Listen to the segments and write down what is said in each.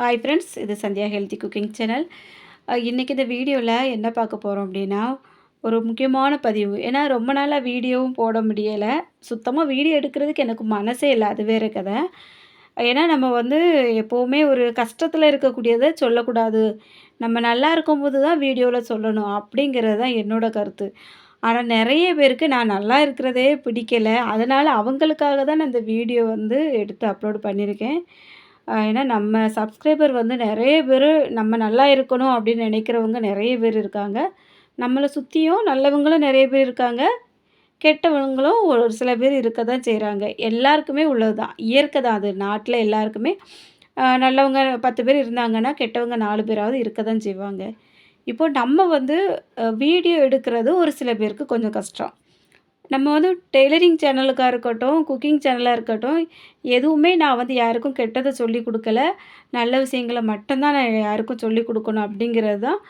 Hi friends இது Sandhya healthy cooking channel இன்றைக்கி இந்த வீடியோவில் என்ன பார்க்க போகிறோம் அப்படின்னா ஒரு முக்கியமான பதிவு. ஏன்னா ரொம்ப நாளாக வீடியோவும் போட முடியலை. சுத்தமாக வீடியோ எடுக்கிறதுக்கு எனக்கு மனசே இல்லை. அது வேறு கதை. ஏன்னா நம்ம வந்து எப்போவுமே ஒரு கஷ்டத்தில் இருக்கக்கூடியதை சொல்லக்கூடாது. நம்ம நல்லா இருக்கும்போது தான் வீடியோவில் சொல்லணும் அப்படிங்கிறது தான் என்னோடய கருத்து. ஆனால் நிறைய பேருக்கு நான் நல்லா இருக்கிறதே பிடிக்கலை. அதனால் அவங்களுக்காக தான் நான் இந்த வீடியோ வந்து எடுத்து அப்லோட் பண்ணியிருக்கேன். ஏன்னா நம்ம சப்ஸ்கிரைபர் வந்து நிறைய பேர் நம்ம நல்லா இருக்கணும் அப்படின்னு நினைக்கிறவங்க நிறைய பேர் இருக்காங்க. நம்மளை சுற்றியும் நல்லவங்களும் நிறைய பேர் இருக்காங்க. கெட்டவங்களும் ஒரு சில பேர் இருக்க தான் செய்கிறாங்க எல்லாருக்குமே உள்ளது தான் இயற்கை தான் அது. நாட்டில் எல்லாருக்குமே நல்லவங்க பத்து பேர் இருந்தாங்கன்னா கெட்டவங்க நாலு பேராவது இருக்க தான் செய்வாங்க. இப்போது நம்ம வந்து வீடியோ எடுக்கிறது ஒரு சில பேருக்கு கொஞ்சம் கஷ்டம். நம்ம வந்து டெய்லரிங் சேனலுக்காக இருக்கட்டும் குக்கிங் சேனலாக இருக்கட்டும் எதுவுமே நான் வந்து யாருக்கும் கெட்டதை சொல்லி கொடுக்கல. நல்ல விஷயங்களை மட்டும்தான் நான் யாருக்கும் சொல்லி கொடுக்கணும் அப்படிங்கிறது தான்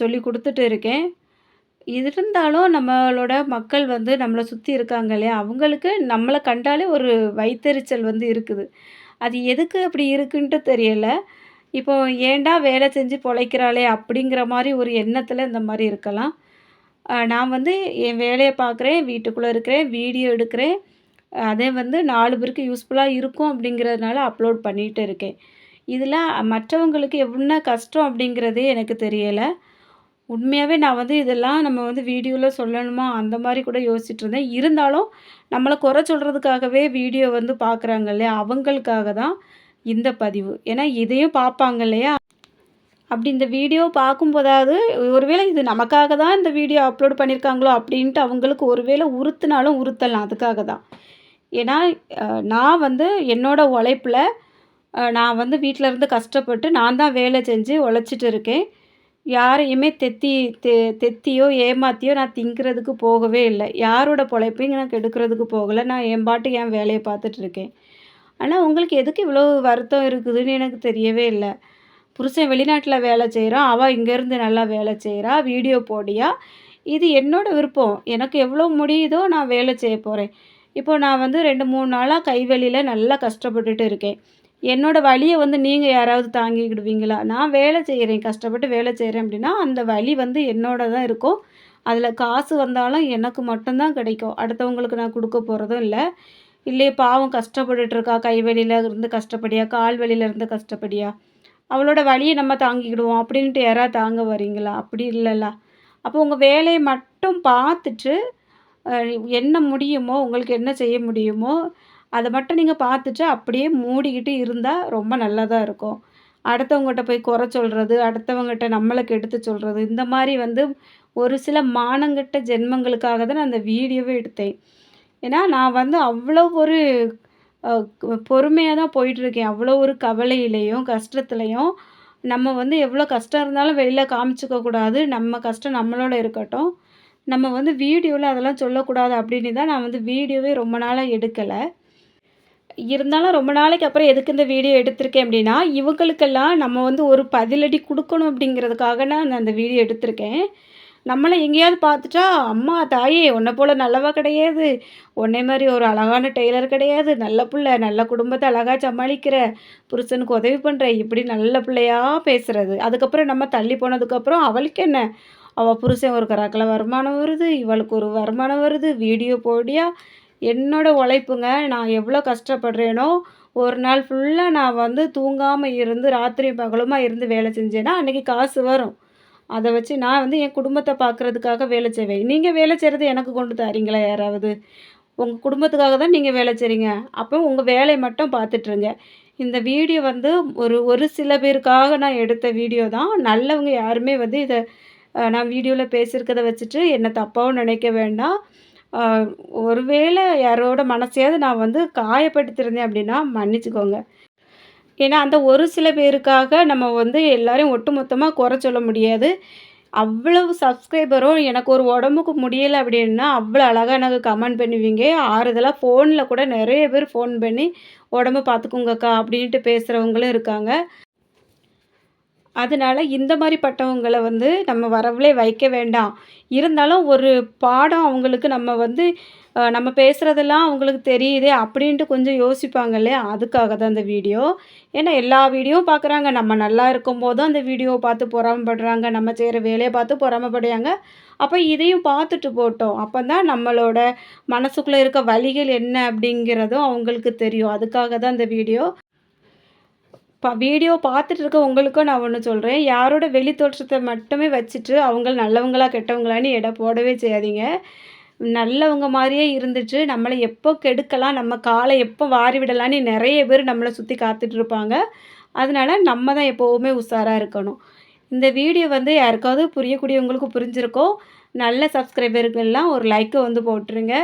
சொல்லி கொடுத்துட்டு இருக்கேன். இருந்தாலும் நம்மளோட மக்கள் வந்து நம்மளை சுற்றி இருக்காங்க இல்லையா? அவங்களுக்கு நம்மளை கண்டாலே ஒரு வைத்தறிச்சல் வந்து இருக்குது. அது எதுக்கு அப்படி இருக்குன்ட்டு தெரியலை. இப்போ ஏண்டா வேலை செஞ்சு பொழைக்கிறாளே அப்படிங்கிற மாதிரி ஒரு எண்ணத்தில் இந்த மாதிரி இருக்கலாம். நான் வந்து என் வேலையை பார்க்குறேன் வீட்டுக்குள்ளே இருக்கிறேன் வீடியோ எடுக்கிறேன். அதே வந்து நாலு பேருக்கு யூஸ்ஃபுல்லாக இருக்கும் அப்படிங்கிறதுனால அப்லோட் பண்ணிகிட்டு இருக்கேன். இதில் மற்றவங்களுக்கு எவ்வளோ கஷ்டம் அப்படிங்கிறதே எனக்கு தெரியலை. உண்மையாகவே நான் வந்து இதெல்லாம் நம்ம வந்து வீடியோவில் சொல்லணுமா? அந்த மாதிரி கூட யோசிச்சுட்டு இருந்தேன். இருந்தாலும் நம்மளை குறை சொல்கிறதுக்காகவே வீடியோ வந்து பார்க்குறாங்க இல்லையா? அவங்களுக்காக தான் இந்த பதிவு. ஏன்னா இதையும் பார்ப்பாங்க இல்லையா? அப்படி இந்த வீடியோ பார்க்கும்போதாவது ஒருவேளை இது நமக்காக தான் இந்த வீடியோ அப்லோட் பண்ணியிருக்காங்களோ அப்படின்ட்டு அவங்களுக்கு ஒருவேளை உறுத்துனாலும் உறுத்தலாம் அதுக்காக தான். ஏன்னா நான் வந்து என்னோடய உழைப்பில் நான் வந்து வீட்டில் இருந்து கஷ்டப்பட்டு நான் தான் வேலை செஞ்சு உழைச்சிட்டு இருக்கேன். யாரையுமே தெத்தி தெ தெத்தியோ ஏமாத்தியோ நான் திங்கிறதுக்கு போகவே இல்லை. யாரோட பொழைப்பையும் நான் கெடுக்கிறதுக்கு போகலை. நான் என் பாட்டு என் வேலையை பார்த்துட்ருக்கேன் ஆனால் உங்களுக்கு எதுக்கு இவ்வளோ வருத்தம் இருக்குதுன்னு எனக்கு தெரியவே இல்லை. புருஷன் வெளிநாட்டில் வேலை செய்கிறான் அவள் இங்கேருந்து நல்லா வேலை செய்கிறா வீடியோ போடியா இது என்னோடய விருப்பம். எனக்கு எவ்வளோ முடியுதோ நான் வேலை செய்ய போகிறேன் இப்போ நான் வந்து ரெண்டு மூணு நாளாக கைவெளியில் நல்லா கஷ்டப்பட்டுட்டு இருக்கேன். என்னோடய வழியை வந்து நீங்கள் யாராவது தாங்கிக்கிடுவீங்களா? நான் வேலை செய்கிறேன் கஷ்டப்பட்டு வேலை செய்கிறேன் அப்படின்னா அந்த வழி வந்து என்னோட தான் இருக்கும். அதில் காசு வந்தாலும் எனக்கு மட்டும்தான் கிடைக்கும். அடுத்தவங்களுக்கு நான் கொடுக்க போகிறதும் இல்லை. இல்லையே பாவம் கஷ்டப்பட்டுட்ருக்கா கைவெளியில் இருந்து கஷ்டப்படியா கால் வழியில இருந்து கஷ்டப்படியா? அவளோட வழியை நம்ம தாங்கிக்கிடுவோம். அப்படின்ட்டு யாராவது தாங்க வரீங்களா அப்படி இல்லைல்ல. அப்போ உங்கள் வேலையை மட்டும் பார்த்துட்டு என்ன முடியுமோ உங்களுக்கு என்ன செய்ய முடியுமோ அதை மட்டும் நீங்கள் பார்த்துட்டு அப்படியே மூடிக்கிட்டு இருந்தால் ரொம்ப நல்லதாக இருக்கும். அடுத்தவங்ககிட்ட போய் குறை சொல்கிறது அடுத்தவங்ககிட்ட நம்மளுக்கு எடுத்து சொல்கிறது இந்த மாதிரி வந்து ஒரு சில மானங்கிட்ட ஜென்மங்களுக்காக தான் நான் அந்த வீடியோவே எடுத்தேன். ஏன்னா நான் வந்து அவ்வளோ ஒரு பொறுமையாக தான் போயிட்டுருக்கேன். அவ்வளோ ஒரு கவலையிலையும் கஷ்டத்துலையும். நம்ம வந்து எவ்வளோ கஷ்டம் இருந்தாலும் வெளியில் காமிச்சிக்க கூடாது. நம்ம கஷ்டம் நம்மளோட இருக்கட்டும். நம்ம வந்து வீடியோவில் அதெல்லாம் சொல்லக்கூடாது அப்படின்னு தான் நான் வந்து வீடியோவே ரொம்ப நாளாக எடுக்கலை. இருந்தாலும் ரொம்ப நாளைக்கு அப்புறம் எதுக்கு இந்த வீடியோ எடுத்திருக்கேன் அப்படின்னா இவங்களுக்கெல்லாம் நம்ம வந்து ஒரு பதிலடி கொடுக்கணும் அப்படிங்கிறதுக்காக நான் அந்த வீடியோ எடுத்திருக்கேன். நம்மளை எங்கேயாவது பார்த்துட்டா அம்மா தாயே உன்னை போல் நல்லவா கிடையாது. உன்னை மாதிரி ஒரு அழகான டெய்லர் கிடையாது. நல்ல பிள்ளை நல்ல குடும்பத்தை அழகாக சமாளிக்கிற புருஷனுக்கு உதவி பண்ணுற இப்படி நல்ல பிள்ளையாக பேசுகிறது அதுக்கப்புறம் நம்ம தள்ளி போனதுக்கப்புறம் அவளுக்கு என்ன? அவள் புருஷன் ஒரு கராக்கில் வருமானம் வருது இவளுக்கு ஒரு வருமானம் வருது. வீடியோ போடியா? என்னோடய உழைப்புங்க. நான் எவ்வளோ கஷ்டப்படுறேனோ ஒரு நாள் ஃபுல்லாக நான் வந்து தூங்காமல் இருந்து ராத்திரி பகலுமாக இருந்து வேலை செஞ்சேன்னா அன்றைக்கி காசு வரும். அதை வச்சு நான் வந்து என் குடும்பத்தை பார்க்குறதுக்காக வேலை செய்வேன். நீங்கள் வேலை செய்கிறது எனக்கு கொண்டு தரீங்களா யாராவது? உங்கள் குடும்பத்துக்காக தான் நீங்கள் வேலை செய்கிறீங்க அப்போ உங்கள் வேலையை மட்டும் பார்த்துட்ருங்க இந்த வீடியோ வந்து ஒரு ஒரு சில பேருக்காக நான் எடுத்த வீடியோ தான். நல்லவங்க யாருமே வந்து இதை நான் வீடியோவில் பேசியிருக்கதை வச்சுட்டு என்னை தப்பாகவும் நினைக்க வேண்டாம். ஒருவேளை யாரோட மனசையாவது நான் வந்து காயப்படுத்தியிருந்தேன் அப்படின்னா மன்னிச்சுக்கோங்க. ஏன்னா அந்த ஒரு சில பேருக்காக நம்ம வந்து எல்லோரையும் ஒட்டுமொத்தமாக குறை சொல்ல முடியாது. அவ்வளவு சப்ஸ்கிரைபரும் எனக்கு ஒரு உடம்புக்கு முடியலை அப்படின்னா அவ்வளோ அழகாக எனக்கு கமெண்ட் பண்ணுவீங்க. ஆறுதலாக ஃபோனில் கூட நிறைய பேர் ஃபோன் பண்ணி உடம்பு பார்த்துக்குங்கக்கா அப்படின்ட்டு பேசுகிறவங்களும் இருக்காங்க. அதனால் இந்த மாதிரிப்பட்டவங்களை வந்து நம்ம வரவுலே வைக்க வேண்டாம் இருந்தாலும் ஒரு பாடம் அவங்களுக்கு நம்ம வந்து நம்ம பேசுகிறதெல்லாம் அவங்களுக்கு தெரியுதே அப்படின்ட்டு கொஞ்சம் யோசிப்பாங்க இல்லையா? அதுக்காக தான் இந்த வீடியோ. ஏன்னா எல்லா வீடியோவும் பார்க்குறாங்க. நம்ம நல்லா இருக்கும் போதும் அந்த வீடியோ பார்த்து பொறாமப்படுறாங்க. நம்ம செய்கிற வேலையை பார்த்து பொறாமப்படுறாங்க. அப்போ இதையும் பார்த்துட்டு போட்டோம் அப்போ தான் நம்மளோட மனசுக்குள்ளே இருக்க வழிகள் என்ன அப்படிங்கிறதும் அவங்களுக்கு தெரியும். அதுக்காக தான் இந்த வீடியோ. பா வீடியோ பார்த்துட்டு இருக்க உங்களுக்கும் நான் ஒன்று சொல்கிறேன் யாரோட வெளி தோற்றத்தை மட்டுமே வச்சுட்டு, அவங்க நல்லவங்களா, கெட்டவங்களான்னு எடை போடவே செய்யாதீங்க. நல்லவங்க மாதிரியே இருந்துட்டு, நம்மளை எப்போ கெடுக்கலாம், நம்ம காலை எப்போ வாரி விடலான்னு நிறைய பேர் நம்மளை சுற்றி காத்துட்டு இருப்பாங்க. அதனால நம்ம தான் எப்போவுமே உஷாராக இருக்கணும். இந்த வீடியோ வந்து யாருக்காவது புரியக்கூடியவங்களுக்கு புரிஞ்சிருக்கோம் நல்ல சப்ஸ்கிரைபர்கள்லாம் ஒரு லைக்கை வந்து போட்டுருங்க.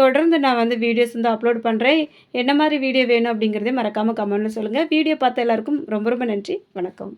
தொடர்ந்து நான் வந்து வீடியோஸ் வந்து அப்லோட் பண்ணுறேன் என்ன மாதிரி வீடியோ வேணும் அப்படிங்கிறதே மறக்காமல் கமெண்ட்ல சொல்லுங்கள் வீடியோ பார்த்த எல்லாருக்கும் ரொம்ப ரொம்ப நன்றி. வணக்கம்.